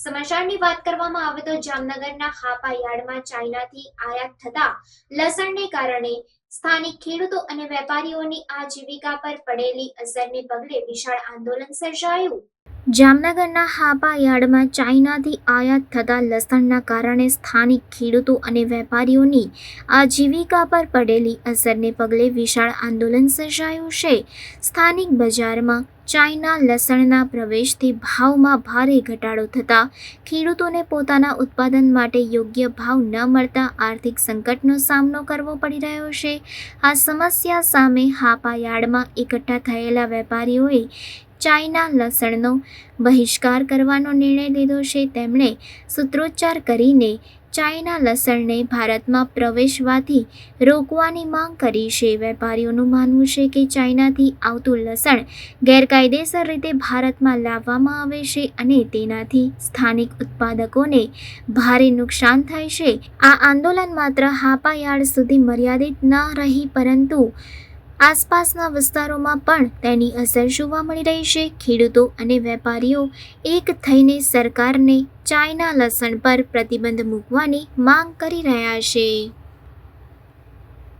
સમાચારની વાત કરવામાં આવે તો જામનગરના હાપા યાર્ડમાં ચાઇનાથી આયાત થતા લસણને કારણે સ્થાનિક ખેડૂતો અને વેપારીઓની આજીવિકા પર પડેલી અસરને પગલે વિશાળ આંદોલન સર્જાયું. જામનગરના હાપા યાર્ડમાં ચાઇનાથી આયાત થતા લસણના કારણે સ્થાનિક ખેડૂતો અને વેપારીઓની આજીવિકા પર પડેલી અસરને પગલે વિશાળ આંદોલન સર્જાયું છે. સ્થાનિક બજારમાં ચાઇના લસણના પ્રવેશથી ભાવમાં ભારે ઘટાડો થતાં ખેડૂતોને પોતાના ઉત્પાદન માટે યોગ્ય ભાવ ન મળતા આર્થિક સંકટનો સામનો કરવો પડી રહ્યો છે. આ સમસ્યા સામે હાપા યાર્ડમાં એકઠા થયેલા વેપારીઓએ ચાઇના લસણનો બહિષ્કાર કરવાનો નિર્ણય લીધો છે. તેમણે સૂત્રોચ્ચાર કરીને ચાઇના લસણને ભારતમાં પ્રવેશવાથી રોકવાની માંગ કરી છે. વેપારીઓનું માનવું છે કે ચાઇનાથી આવતું લસણ ગેરકાયદેસર રીતે ભારતમાં લાવવામાં આવે છે અને તેનાથી સ્થાનિક ઉત્પાદકોને ભારે નુકસાન થાય છે. આ આંદોલન માત્ર હાપા યાર્ડ સુધી મર્યાદિત ન રહી, પરંતુ આસપાસના વિસ્તારોમાં પણ તેની અસર જોવા મળી રહી છે. ખેડૂતો અને વેપારીઓ એક થઈને સરકારને ચાઇના લસણ પર પ્રતિબંધ મૂકવાની માંગ કરી રહ્યા છે.